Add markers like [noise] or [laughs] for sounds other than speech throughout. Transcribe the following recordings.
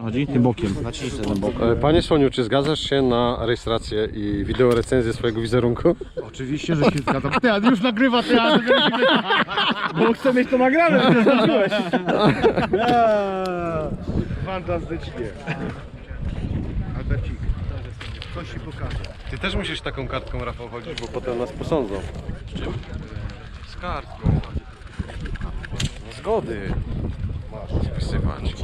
Chodzi? Tym bokiem. Naciśnij ten bok. E, Panie Słoniu, czy zgadzasz się na rejestrację i wideo recenzję swojego wizerunku? Oczywiście, że się zgadzam. [laughs] Ty, a już nagrywa teatr. [laughs] Bo chcę mieć to nagrane, że zrobiłeś. [laughs] Fantastycznie. Albercik, coś ci pokażę. Ty też musisz taką kartką, Rafał, chodzić, bo potem nas posądzą. Czym? Z kartką. No zgody. Masz wpisywać.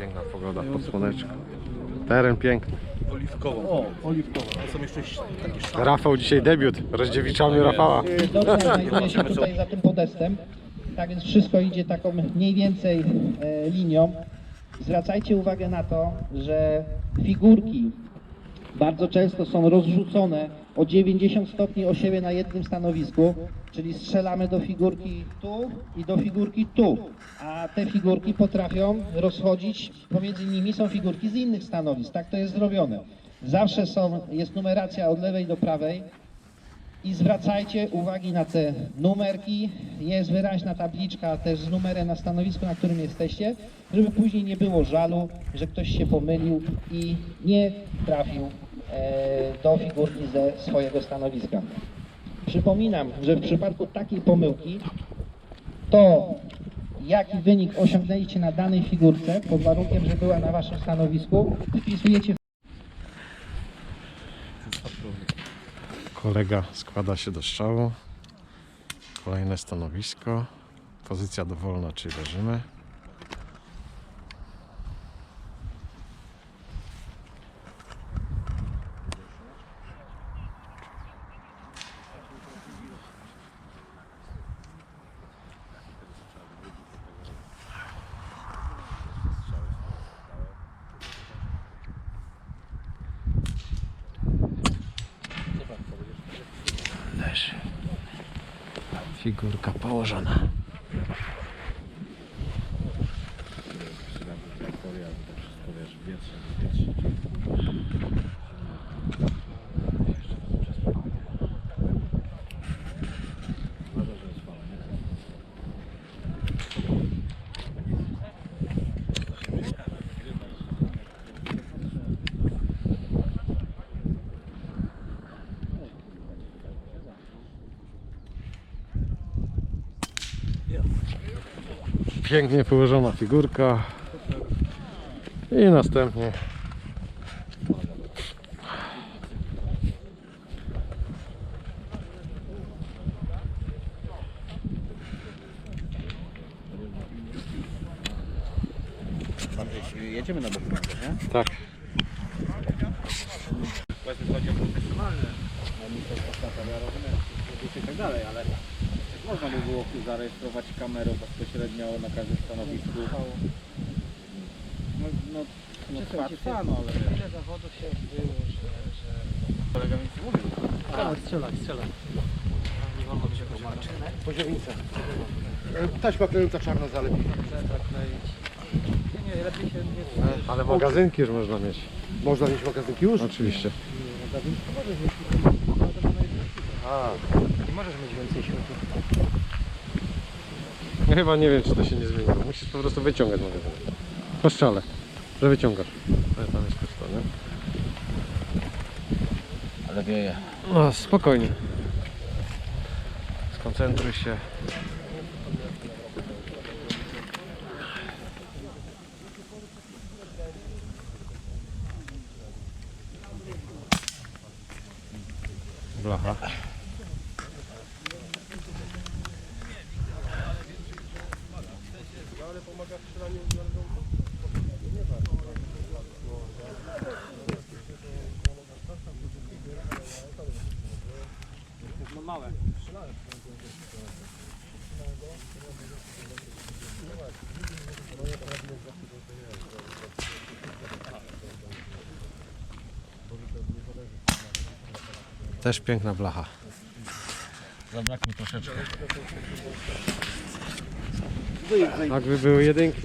Piękna pogoda pod słoneczką. Teren piękny. O, oliwkowa. A są jeszcze takie Rafał dzisiaj debiut. Rozdziewiczamy Rafała. Dobrze, znajduje się tutaj za tym podestem. Tak więc wszystko idzie taką mniej więcej e, linią. Zwracajcie uwagę na to, że figurki bardzo często są rozrzucone o 90 stopni o siebie na jednym stanowisku, czyli strzelamy do figurki tu i do figurki tu, a te figurki potrafią rozchodzić, pomiędzy nimi są figurki z innych stanowisk, tak to jest zrobione. Zawsze są, jest numeracja od lewej do prawej, i zwracajcie uwagi na te numerki. Jest wyraźna tabliczka też z numerem na stanowisku, na którym jesteście, żeby później nie było żalu, że ktoś się pomylił i nie trafił e, do figurki ze swojego stanowiska. Przypominam, że w przypadku takiej pomyłki to jaki wynik osiągnęliście na danej figurce, pod warunkiem, że była na waszym stanowisku, wpisujecie w Kolega składa się do strzału. Kolejne stanowisko. Pozycja dowolna, czyli leżymy. Figurka położona. Pięknie położona figurka. I następnie Jedziemy na bok, nie? tak. Właśnie chodzi o profesjonalne no, mistrzostwa świata, ja rozumiem, i tak dalej, ale można by było zarejestrować kamerę bezpośrednio na każdym stanowisku. No, no, no trwa, trwa, no ale. Ile zawodów się odbyło, że... że... Kolega mi nie mówił. Tak, strzelaj, strzelaj. Nie wolno być jakoś Poziomnica. Taśma klejąca czarna zalepi. Nie, nie, lepiej się nie... Ale magazynki już można mieć. Można mieć magazynki już? Oczywiście. A, Nie możesz mieć więcej środków. Ja chyba nie wiem, czy to się nie zmieniło. Musisz po prostu wyciągać magazyn. Po strzale, że wyciągasz. Ale tam jest pusto, nie? Ale wieje. No, spokojnie. Skoncentruj się. Blacha. Też piękna blacha. Zabraknie troszeczkę. Tak by były jedynki.